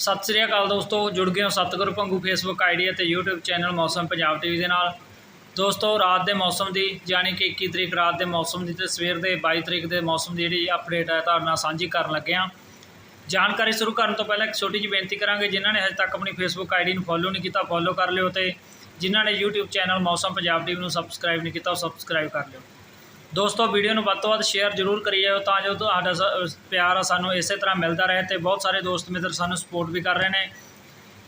ਸਤਿ ਸ੍ਰੀ ਅਕਾਲ ਦੋਸਤੋ, ਜੁੜ ਗਏ ਹੋ ਸਤਿਗੁਰੂ ਪੰਗੂ ਫੇਸਬੁੱਕ ਆਈਡੀ ਅਤੇ YouTube ਚੈਨਲ ਮੌਸਮ ਪੰਜਾਬ ਟੀਵੀ ਦੇ ਨਾਲ। ਦੋਸਤੋ, ਰਾਤ ਦੇ ਮੌਸਮ ਦੀ, ਯਾਨੀ ਕਿ 21 ਤਰੀਕ ਰਾਤ ਦੇ ਮੌਸਮ ਦੀ ਤੇ ਸਵੇਰ ਦੇ 22 ਤਰੀਕ ਦੇ ਮੌਸਮ ਦੀ ਜਿਹੜੀ ਅਪਡੇਟ ਹੈ, ਤੁਹਾਡੇ ਨਾਲ ਸਾਂਝੀ ਕਰਨ ਲੱਗੇ ਹਾਂ। ਜਾਣਕਾਰੀ ਸ਼ੁਰੂ ਕਰਨ ਤੋਂ ਪਹਿਲਾਂ ਇੱਕ ਛੋਟੀ ਜਿਹੀ ਬੇਨਤੀ ਕਰਾਂਗੇ, ਜਿਨ੍ਹਾਂ ਨੇ ਹਜੇ ਤੱਕ ਆਪਣੀ ਫੇਸਬੁੱਕ ਆਈਡੀ ਨੂੰ ਫੋਲੋ ਨਹੀਂ ਕੀਤਾ ਫੋਲੋ ਕਰ ਲਿਓ ਤੇ ਜਿਨ੍ਹਾਂ ਨੇ YouTube ਚੈਨਲ ਮੌਸਮ ਪੰਜਾਬ ਟੀਵੀ ਨੂੰ ਸਬਸਕ੍ਰਾਈਬ ਨਹੀਂ ਕੀਤਾ, ਉਹ ਸਬਸਕ੍ਰਾਈਬ ਕਰ ਲਿਓ। ਦੋਸਤੋ, ਵੀਡੀਓ ਨੂੰ ਵੱਧ ਤੋਂ ਵੱਧ ਸ਼ੇਅਰ ਜ਼ਰੂਰ ਕਰੀ ਜਾਓ ਤਾਂ ਜੋ ਤੁਹਾਡਾ ਸ- ਪਿਆਰ ਆ ਸਾਨੂੰ ਇਸੇ ਤਰ੍ਹਾਂ ਮਿਲਦਾ ਰਹੇ ਤੇ ਬਹੁਤ ਸਾਰੇ ਦੋਸਤ ਮਿੱਤਰ ਸਾਨੂੰ ਸਪੋਰਟ ਵੀ ਕਰ ਰਹੇ ਨੇ।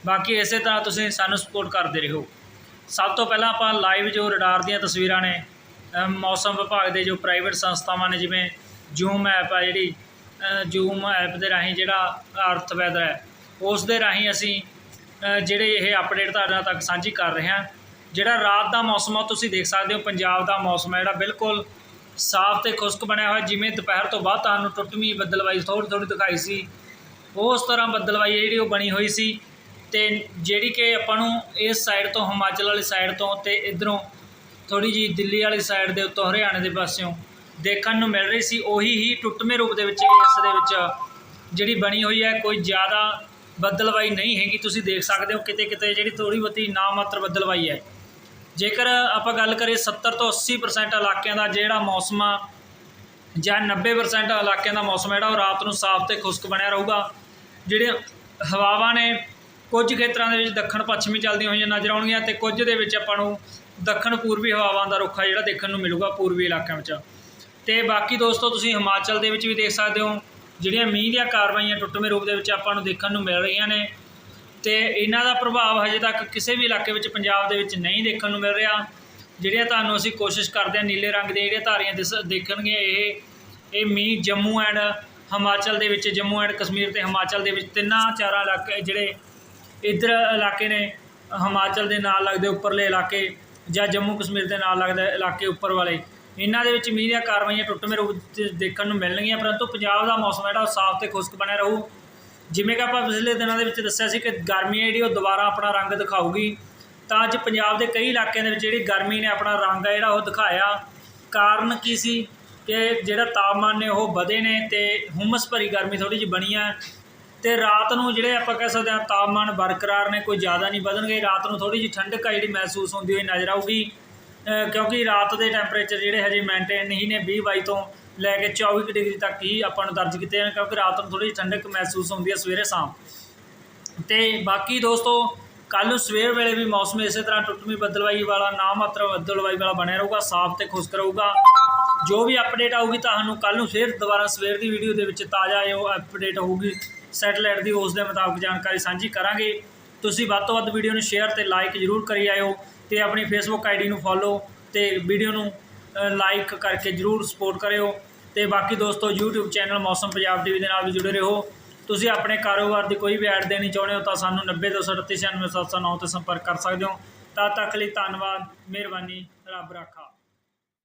ਬਾਕੀ ਇਸੇ ਤਰ੍ਹਾਂ ਤੁਸੀਂ ਸਾਨੂੰ ਸਪੋਰਟ ਕਰਦੇ ਰਹੋ। ਸਭ ਤੋਂ ਪਹਿਲਾਂ ਆਪਾਂ ਲਾਈਵ ਜੋ ਰਡਾਰ ਦੀਆਂ ਤਸਵੀਰਾਂ ਨੇ ਮੌਸਮ ਵਿਭਾਗ ਦੇ ਜੋ ਪ੍ਰਾਈਵੇਟ ਸੰਸਥਾਵਾਂ ਨੇ ਜਿਵੇਂ ਜੂਮ ਐਪ ਆ ਜਿਹੜੀ ਜੂਮ ਐਪ ਦੇ ਰਾਹੀਂ ਜਿਹੜਾ ਅਰਥ ਵੈਦਰ ਹੈ, ਉਸ ਦੇ ਰਾਹੀਂ ਅਸੀਂ ਜਿਹੜੇ ਇਹ ਅਪਡੇਟ ਤੁਹਾਡੇ ਤੱਕ ਸਾਂਝੀ ਕਰ ਰਹੇ ਹਾਂ। ਜਿਹੜਾ ਰਾਤ ਦਾ ਮੌਸਮ ਆ ਤੁਸੀਂ ਦੇਖ ਸਕਦੇ ਹੋ, ਪੰਜਾਬ ਦਾ ਮੌਸਮ ਹੈ ਜਿਹੜਾ ਬਿਲਕੁਲ ਸਾਫ਼ ਤੇ ਖੁਸ਼ਕ ਬਣਿਆ ਹੋਇਆ, ਜਿਵੇਂ ਦੁਪਹਿਰ ਤੋਂ ਬਾਅਦ ਤੁਹਾਨੂੰ ਟੁੱਟਵੀਂ ਬੱਦਲਵਾਈ ਥੋੜ੍ਹੀ ਥੋੜ੍ਹੀ ਦਿਖਾਈ ਸੀ। ਉਸ ਤਰ੍ਹਾਂ ਬੱਦਲਵਾਈ ਹੈ ਜਿਹੜੀ ਉਹ ਬਣੀ ਹੋਈ ਸੀ ਤੇ ਜਿਹੜੀ ਕਿ ਆਪਾਂ ਨੂੰ ਇਸ ਸਾਈਡ ਤੋਂ, ਹਿਮਾਚਲ ਵਾਲੀ ਸਾਈਡ ਤੋਂ ਤੇ ਇਧਰੋਂ ਥੋੜੀ ਜੀ ਦਿੱਲੀ ਵਾਲੀ ਸਾਈਡ ਦੇ ਉੱਤੋਂ ਹਰਿਆਣੇ ਦੇ ਪਾਸਿਓਂ ਦੇਖਣ ਨੂੰ ਮਿਲ ਰਹੀ ਸੀ। ਉਹੀ ਹੀ ਟੁੱਟਵੇਂ ਰੂਪ ਦੇ ਵਿੱਚ ਇਸ ਦੇ ਵਿੱਚ ਜਿਹੜੀ ਬਣੀ ਹੋਈ ਹੈ, ਕੋਈ ਜ਼ਿਆਦਾ ਬੱਦਲਵਾਈ ਨਹੀਂ ਹੈਗੀ। ਤੁਸੀਂ ਦੇਖ ਸਕਦੇ ਹੋ ਕਿਤੇ ਕਿਤੇ ਜਿਹੜੀ ਥੋੜੀ ਬਹੁਤੀ ਨਾਮਾਤਰ ਬੱਦਲਵਾਈ ਹੈ। ਜੇਕਰ ਆਪਾਂ ਗੱਲ ਕਰੀਏ 70 ਤੋਂ 80% ਇਲਾਕਿਆਂ ਦਾ ਜਿਹੜਾ ਮੌਸਮ ਆ, ਜਾਂ 90% ਇਲਾਕਿਆਂ ਦਾ ਮੌਸਮ ਜਿਹੜਾ, ਉਹ ਰਾਤ ਨੂੰ ਸਾਫ਼ ਤੇ ਖੁਸ਼ਕ ਬਣਿਆ ਰਹੂਗਾ। ਜਿਹੜੇ ਹਵਾਵਾਂ ਨੇ, ਕੁਝ ਖੇਤਰਾਂ ਦੇ ਵਿੱਚ ਦੱਖਣ ਪੱਛਮੀ ਚੱਲਦੀਆਂ ਹੋਈਆਂ ਨਜ਼ਰ ਆਉਣਗੀਆਂ ਤੇ ਕੁਝ ਦੇ ਵਿੱਚ ਆਪਾਂ ਨੂੰ ਦੱਖਣ ਪੂਰਬੀ ਹਵਾਵਾਂ ਦਾ ਰੁੱਖ ਆ ਜਿਹੜਾ ਦੇਖਣ ਨੂੰ ਮਿਲੂਗਾ ਪੂਰਬੀ ਇਲਾਕਿਆਂ ਵਿੱਚ। ਤੇ ਬਾਕੀ ਦੋਸਤੋ, ਤੁਸੀਂ ਹਿਮਾਚਲ ਦੇ ਵਿੱਚ ਵੀ ਦੇਖ ਸਕਦੇ ਹੋ, ਜਿਹੜੀਆਂ ਮੀਂਹ ਦੀਆਂ ਕਾਰਵਾਈਆਂ ਟੁੱਟਵੇਂ ਰੂਪ ਦੇ ਵਿੱਚ ਆਪਾਂ ਨੂੰ ਦੇਖਣ ਨੂੰ ਮਿਲ ਰਹੀਆਂ ਨੇ। ਤੇ ਇਹਨਾਂ ਦਾ ਪ੍ਰਭਾਵ ਹਜੇ ਤੱਕ ਕਿਸੇ ਵੀ ਇਲਾਕੇ ਵਿੱਚ ਪੰਜਾਬ ਦੇ ਵਿੱਚ ਨਹੀਂ ਦੇਖਣ ਨੂੰ ਮਿਲ ਰਿਹਾ। ਜਿਹੜੀਆਂ ਤੁਹਾਨੂੰ ਅਸੀਂ ਕੋਸ਼ਿਸ਼ ਕਰਦੇ ਹਾਂ ਨੀਲੇ ਰੰਗ ਦੀਆਂ ਜਿਹੜੀਆਂ ਧਾਰੀਆਂ ਦਿਸ, ਦੇਖਣਗੀਆਂ, ਇਹ ਇਹ ਮੀਂਹ ਜੰਮੂ ਐਂਡ ਹਿਮਾਚਲ ਦੇ ਵਿੱਚ, ਜੰਮੂ ਐਂਡ ਕਸ਼ਮੀਰ ਤੇ ਹਿਮਾਚਲ ਦੇ ਵਿੱਚ ਤਿੰਨਾਂ ਚਾਰਾਂ ਇਲਾਕੇ ਜਿਹੜੇ ਇੱਧਰ ਇਲਾਕੇ ਨੇ, ਹਿਮਾਚਲ ਦੇ ਨਾਲ ਲੱਗਦੇ ਉੱਪਰਲੇ ਇਲਾਕੇ ਜਾਂ ਜੰਮੂ ਕਸ਼ਮੀਰ ਦੇ ਨਾਲ ਲੱਗਦੇ ਇਲਾਕੇ ਉੱਪਰ ਵਾਲੇ। ਇਹਨਾਂ ਦੇ ਵਿੱਚ ਮੀਂਹ ਦੀਆਂ ਕਾਰਵਾਈਆਂ ਟੁੱਟਵੇਂ ਰੂਪ ਦੇਖਣ ਨੂੰ ਮਿਲਣਗੀਆਂ, ਪਰੰਤੂ ਪੰਜਾਬ ਦਾ ਮੌਸਮ ਜਿਹੜਾ ਉਹ ਸਾਫ਼ ਤੇ ਖੁਸ਼ਕ ਬਣਿਆ ਰਹੂ। ਜਿਵੇਂ ਕਿ ਆਪਾਂ ਪਿਛਲੇ ਦਿਨਾਂ ਦੇ ਵਿੱਚ ਦੱਸਿਆ ਸੀ ਕਿ ਗਰਮੀ ਹੈ ਜਿਹੜੀ, ਉਹ ਦੁਬਾਰਾ ਆਪਣਾ ਰੰਗ ਦਿਖਾਊਗੀ। ਤਾਂ ਅੱਜ ਪੰਜਾਬ ਦੇ ਕਈ ਇਲਾਕਿਆਂ ਦੇ ਵਿੱਚ ਜਿਹੜੀ ਗਰਮੀ ਨੇ ਆਪਣਾ ਰੰਗ ਹੈ ਜਿਹੜਾ, ਉਹ ਦਿਖਾਇਆ। ਕਾਰਨ ਕੀ ਸੀ? ਕਿ ਜਿਹੜਾ ਤਾਪਮਾਨ ਨੇ, ਉਹ ਵਧੇ ਨੇ ਤੇ ਹੁਮਸ ਭਰੀ ਗਰਮੀ ਥੋੜੀ ਜਿਹੀ ਬਣੀ ਆ। ਤੇ ਰਾਤ ਨੂੰ ਜਿਹੜੇ ਆਪਾਂ ਕਹਿ ਸਕਦੇ ਹਾਂ ਤਾਪਮਾਨ ਬਰਕਰਾਰ ਨੇ, ਕੋਈ ਜ਼ਿਆਦਾ ਨਹੀਂ ਵਧਣਗੇ। ਰਾਤ ਨੂੰ ਥੋੜੀ ਜਿਹੀ ਠੰਡਕ ਆ ਜਿਹੜੀ ਮਹਿਸੂਸ ਹੁੰਦੀ ਹੋਈ ਨਜ਼ਰ ਆਊਗੀ। ਕਿਉਂਕਿ ਰਾਤ ਦੇ ਟੈਂਪਰੇਚਰ ਜਿਹੜੇ ਹਜੇ ਮੇਨਟੇਨ ਨਹੀਂ ਨੇ 20 22 ਤੋਂ ਲੈ ਕੇ 24 ਕੁ ਡਿਗਰੀ ਤੱਕ ਹੀ ਆਪਾਂ ਨੂੰ ਦਰਜ ਕੀਤੇ ਹਨ ਕਿਉਂਕਿ ਰਾਤ ਨੂੰ ਥੋੜੀ ਜਿਹੀ ਠੰਡਕ ਮਹਿਸੂਸ ਹੁੰਦੀ ਹੈ ਸਵੇਰੇ ਸ਼ਾਮ। ਤੇ ਬਾਕੀ ਦੋਸਤੋ ਕੱਲ ਨੂੰ ਸਵੇਰ ਵੇਲੇ ਵੀ ਮੌਸਮ ਇਸੇ ਤਰ੍ਹਾਂ ਟੁੱਟਵੀਂ ਬੱਦਲਵਾਈ ਵਾਲਾ, ਨਾ ਮਾਤਰ ਬੱਦਲਵਾਈ ਵਾਲਾ ਬਣਿਆ ਰਹੂਗਾ, ਸਾਫ਼ ਤੇ ਖੁਸ਼ਕ ਰਹੂਗਾ। ਜੋ ਵੀ ਅਪਡੇਟ ਆਊਗੀ ਤੁਹਾਨੂੰ ਕੱਲ ਨੂੰ ਫਿਰ ਦੁਬਾਰਾ ਸਵੇਰ ਦੀ ਵੀਡੀਓ ਦੇ ਵਿੱਚ ਤਾਜ਼ਾ ਇਹ ਅਪਡੇਟ ਹੋਊਗੀ। ਸੈਟਲਾਈਟ ਦੀ ਉਸ ਦੇ ਮੁਤਾਬਕ ਜਾਣਕਾਰੀ ਸਾਂਝੀ ਕਰਾਂਗੇ। ਤੁਸੀਂ ਵੱਧ ਤੋਂ ਵੱਧ ਵੀਡੀਓ ਨੂੰ ਸ਼ੇਅਰ ਤੇ ਲਾਈਕ ਜ਼ਰੂਰ ਕਰੀ ਆਇਓ ਤੇ ਆਪਣੀ ਫੇਸਬੁੱਕ ਆਈਡੀ ਨੂੰ ਫੋਲੋ ਤੇ ਵੀਡੀਓ ਨੂੰ ਲਾਈਕ ਕਰਕੇ ਜ਼ਰੂਰ ਸਪੋਰਟ ਕਰਿਓ ਤੇ ਬਾਕੀ ਦੋਸਤੋ YouTube ਚੈਨਲ ਮੌਸਮ ਪੰਜਾਬ ਟੀਵੀ ਦੇ ਨਾਲ ਵੀ ਜੁੜੇ ਰਹੋ। ਤੁਸੀਂ ਆਪਣੇ ਕਾਰੋਬਾਰ ਦੀ ਕੋਈ ਵੀ ਐਡ ਦੇਣੀ ਚਾਹੁੰਦੇ ਹੋ ਤਾਂ ਸਾਨੂੰ 90238 97709 ਤੇ ਸੰਪਰਕ ਕਰ ਸਕਦੇ ਹੋ। ਤਦ ਤੱਕ ਲਈ ਧੰਨਵਾਦ, ਮਿਹਰਬਾਨੀ, ਰੱਬ ਰਾਖਾ।